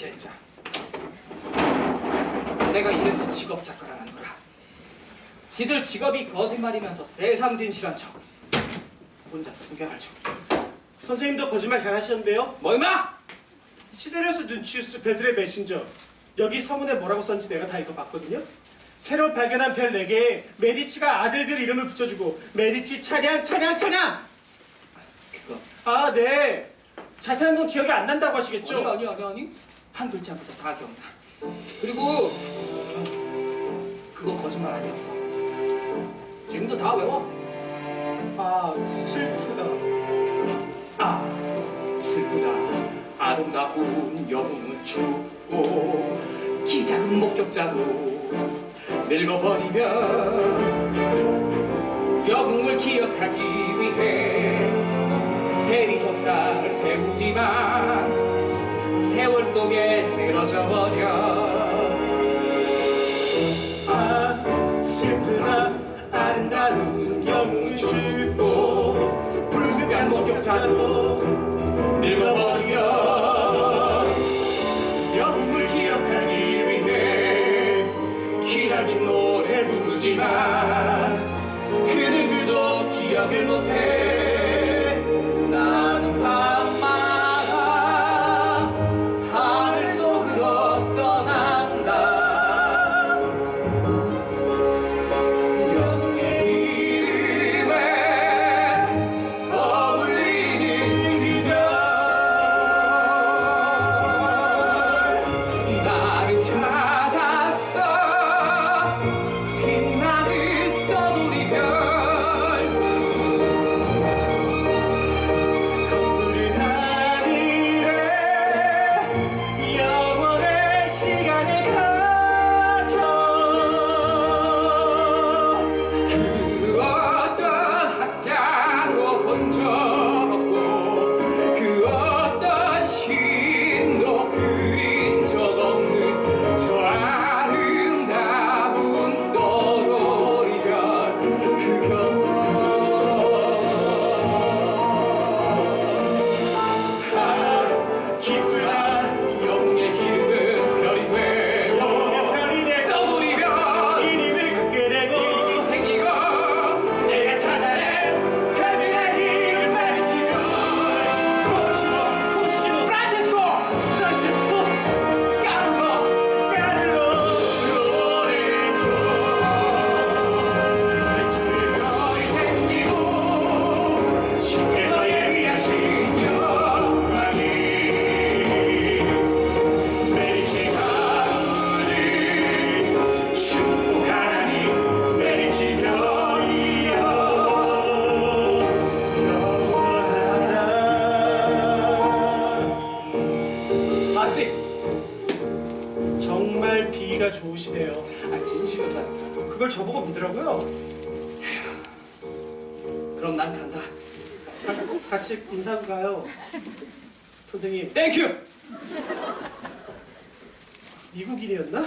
젠장. 내가 이래서 직업 작가라는 거라. 지들 직업이 거짓말이면서 세상 진실한 척. 혼자 숨겨가지고. 선생님도 거짓말 잘하시는데요? 뭐 임마? 시데레스 눈치우스 베드레 메신저 여기 서문에 뭐라고 썼는지 내가 다 읽어봤거든요 새로 발견한 별 4개에 메디치가 아들들 이름을 붙여주고 메디치 차량 차량 차량 그거. 아 네 자세한 건 기억이 안 난다고 하시겠죠? 아니 아니 아니 아니. 한 글자부터 다 기억나. 그리고 그거 거짓말 아니었어. 지금도 다 외워. 아 슬프다 아 슬프다 아름다운 영웅은 죽고 키 작은 목격자도 늙어버리면 영웅을 기억하기 위해 대리석사를 세우지만 속에 쓰러져 버려. 아 슬프다 아름다운 영웅은 죽고 붉은 목격자도 늙어버리면 영웅을 기억하기 위해 기나긴 노래 부르지만 그 누구도 기억을 못해 시간을 정말 비가 좋으시네요. 아 진심이었다니까 그걸 저보고 믿으라고요? 그럼 난 간다. 가- 같이 인사하고 가요. 선생님. 땡큐 미국인이었나?